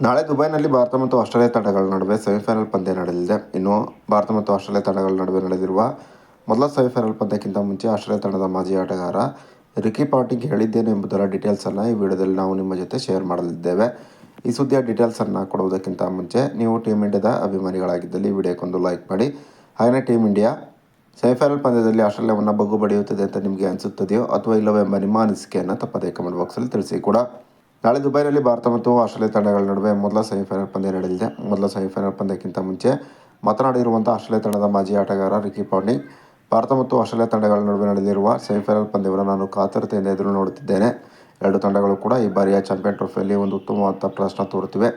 ನಾಳೆ ದುಬೈನಲ್ಲಿ ಭಾರತ ಮತ್ತು ಆಸ್ಟ್ರೇಲಿಯಾ ತಂಡಗಳ ನಡುವೆ ಸೆಮಿಫೈನಲ್ ಪಂದ್ಯ ನಡೆಯಲಿದೆ. ಇನ್ನು ಭಾರತ ಮತ್ತು ಆಸ್ಟ್ರೇಲಿಯಾ ತಂಡಗಳ ನಡುವೆ ನಡೆದಿರುವ ಮೊದಲ ಸೆಮಿಫೈನಲ್ ಪಂದ್ಯಕ್ಕಿಂತ ಮುಂಚೆ ಆಸ್ಟ್ರೇಲಿಯಾ ತಂಡದ ಮಾಜಿ ಆಟಗಾರ ರಿಕಿ ಪಾಟಿಂಗ್ ಹೇಳಿದ್ದೇನೆ ಎಂಬುದರ ಡೀಟೇಲ್ಸನ್ನು ಈ ವಿಡಿಯೋದಲ್ಲಿ ನಾವು ನಿಮ್ಮ ಜೊತೆ ಶೇರ್ ಮಾಡಲಿದ್ದೇವೆ. ಈ ಸುದ್ದಿಯ ಡೀಟೇಲ್ಸನ್ನು ಕೊಡುವುದಕ್ಕಿಂತ ಮುಂಚೆ ನೀವು ಟೀಮ್ ಇಂಡಿಯಾದ ಅಭಿಮಾನಿಗಳಾಗಿದ್ದಲ್ಲಿ ಈ ವಿಡಿಯೋಕ್ಕೊಂದು ಲೈಕ್ ಮಾಡಿ. ಹಾಗೆಯೇ ಟೀಮ್ ಇಂಡಿಯಾ ಸೆಮಿಫೈನಲ್ ಪಂದ್ಯದಲ್ಲಿ ಆಸ್ಟ್ರೇಲಿಯಾವನ್ನು ಬಗ್ಗು ಬಡಿಯುತ್ತದೆ ಅಂತ ನಿಮಗೆ ಅನಿಸುತ್ತದೆಯೋ ಅಥವಾ ಇಲ್ಲವೋ ಎಂಬ ನಿಮ್ಮ ಅನಿಸಿಕೆಯನ್ನು ತಪ್ಪದೇ ಕಮೆಂಟ್ ಬಾಕ್ಸಲ್ಲಿ ತಿಳಿಸಿ ಕೂಡ. ನಾಳೆ ದುಬೈನಲ್ಲಿ ಭಾರತ ಮತ್ತು ಆಸ್ಟ್ರೇಲಿಯಾ ತಂಡಗಳ ನಡುವೆ ಮೊದಲ ಸೆಮಿಫೈನಲ್ ಪಂದ್ಯ ನಡೆಯಲಿದೆ. ಮೊದಲ ಸೆಮಿಫೈನಲ್ ಪಂದ್ಯಕ್ಕಿಂತ ಮುಂಚೆ ಮಾತನಾಡಿರುವಂಥ ಆಸ್ಟ್ರೇಲಿಯಾ ತಂಡದ ಮಾಜಿ ಆಟಗಾರ ರಿಕಿ ಪಾಂಡಿಂಗ್ ಭಾರತ ಮತ್ತು ಆಸ್ಟ್ರೇಲಿಯಾ ತಂಡಗಳ ನಡುವೆ ನಡೆದಿರುವ ಸೆಮಿಫೈನಲ್ ಪಂದ್ಯವನ್ನು ನಾನು ಕಾತರತೆಯಿಂದ ಎದುರು ನೋಡುತ್ತಿದ್ದೇನೆ. ಎರಡು ತಂಡಗಳು ಕೂಡ ಈ ಬಾರಿಯ ಚಾಂಪಿಯನ್ ಟ್ರೋಫಿಯಲ್ಲಿ ಒಂದು ಉತ್ತಮವಾದ ಪ್ರಶ್ನೆ ತೋರುತ್ತಿವೆ.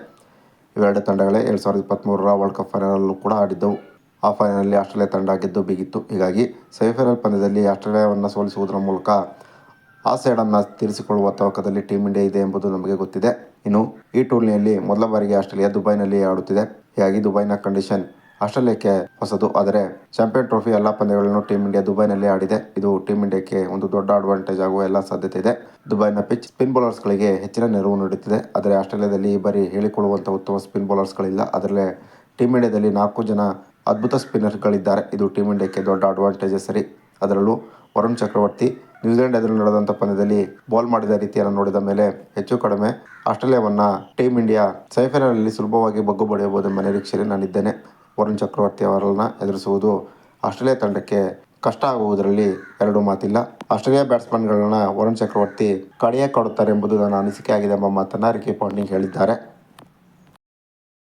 ಇವೆರಡು ತಂಡಗಳೇ ಎರಡು ಸಾವಿರದ ಇಪ್ಪತ್ತ್ಮೂರರ ವರ್ಲ್ಡ್ ಕಪ್ ಫೈನಲಲ್ಲೂ ಕೂಡ ಆಡಿದ್ದವು. ಆ ಫೈನಲಲ್ಲಿ ಆಸ್ಟ್ರೇಲಿಯಾ ತಂಡ ಗೆದ್ದು ಬಿಗಿತ್ತು. ಹೀಗಾಗಿ ಸೆಮಿಫೈನಲ್ ಪಂದ್ಯದಲ್ಲಿ ಆಸ್ಟ್ರೇಲಿಯಾವನ್ನು ಸೋಲಿಸುವುದರ ಮೂಲಕ ಆ ಸೇಡನ್ನು ತೀರಿಸಿಕೊಳ್ಳುವ ತವಕದಲ್ಲಿ ಟೀಮ್ ಇಂಡಿಯಾ ಇದೆ ಎಂಬುದು ನಮಗೆ ಗೊತ್ತಿದೆ. ಇನ್ನು ಈ ಟೂರ್ನಿಯಲ್ಲಿ ಮೊದಲ ಬಾರಿಗೆ ಆಸ್ಟ್ರೇಲಿಯಾ ದುಬೈನಲ್ಲಿ ಆಡುತ್ತಿದೆ. ಹೀಗಾಗಿ ದುಬೈನ ಕಂಡೀಷನ್ ಆಸ್ಟ್ರೇಲಿಯಾಕ್ಕೆ ಹೊಸದು. ಆದರೆ ಚಾಂಪಿಯನ್ ಟ್ರೋಫಿ ಎಲ್ಲ ಪಂದ್ಯಗಳನ್ನು ಟೀಮ್ ಇಂಡಿಯಾ ದುಬೈನಲ್ಲಿ ಆಡಿದೆ. ಇದು ಟೀಮ್ ಇಂಡಿಯಾಕ್ಕೆ ಒಂದು ದೊಡ್ಡ ಅಡ್ವಾಂಟೇಜ್ ಆಗುವ ಎಲ್ಲ ಸಾಧ್ಯತೆ ಇದೆ. ದುಬೈನ ಪಿಚ್ ಸ್ಪಿನ್ ಬೌಲರ್ಸ್ಗಳಿಗೆ ಹೆಚ್ಚಿನ ನೆರವು ನೀಡುತ್ತಿದೆ. ಆದರೆ ಆಸ್ಟ್ರೇಲಿಯಾದಲ್ಲಿ ಈ ಬಾರಿ ಹೇಳಿಕೊಳ್ಳುವಂಥ ಉತ್ತಮ ಸ್ಪಿನ್ ಬೌಲರ್ಸ್ಗಳಿಲ್ಲ ಅದರಲ್ಲೇ ಟೀಮ್ ಇಂಡಿಯಾದಲ್ಲಿ ನಾಲ್ಕು ಜನ ಅದ್ಭುತ ಸ್ಪಿನ್ನರ್ಗಳಿದ್ದಾರೆ ಇದು ಟೀಮ್ ಇಂಡಿಯಾಕ್ಕೆ ದೊಡ್ಡ ಅಡ್ವಾಂಟೇಜಸ್ ಸರಿ. ಅದರಲ್ಲೂ ವರುಣ್ ಚಕ್ರವರ್ತಿ ನ್ಯೂಜಿಲೆಂಡ್ ಎದುರು ನಡೆದಂಥ ಪಂದ್ಯದಲ್ಲಿ ಬಾಲ್ ಮಾಡಿದ ರೀತಿಯನ್ನು ನೋಡಿದ ಮೇಲೆ ಹೆಚ್ಚು ಕಡಿಮೆ ಆಸ್ಟ್ರೇಲಿಯಾವನ್ನು ಟೀಮ್ ಇಂಡಿಯಾ ಸೆಮಿಫೈನಲಲ್ಲಿ ಸುಲಭವಾಗಿ ಬಗ್ಗು ಬಡಿಯಬಹುದೆಂಬ ನಿರೀಕ್ಷೆಯಲ್ಲಿ ನಾನಿದ್ದೇನೆ. ವರುಣ್ ಚಕ್ರವರ್ತಿ ಅವರನ್ನ ಎದುರಿಸುವುದು ಆಸ್ಟ್ರೇಲಿಯಾ ತಂಡಕ್ಕೆ ಕಷ್ಟ ಆಗುವುದರಲ್ಲಿ ಎರಡು ಮಾತಿಲ್ಲ. ಆಸ್ಟ್ರೇಲಿಯಾ ಬ್ಯಾಟ್ಸ್ಮನ್ಗಳನ್ನ ವರುಣ್ ಚಕ್ರವರ್ತಿ ಕಡಿಯ ಕೊಡುತ್ತಾರೆ ಎಂಬುದು ನನ್ನ ಅನಿಸಿಕೆ ಆಗಿದೆ ಎಂಬ ಮಾತನ್ನು ರಿಕಿ ಪಾಂಡಿಂಗ್ ಹೇಳಿದ್ದಾರೆ.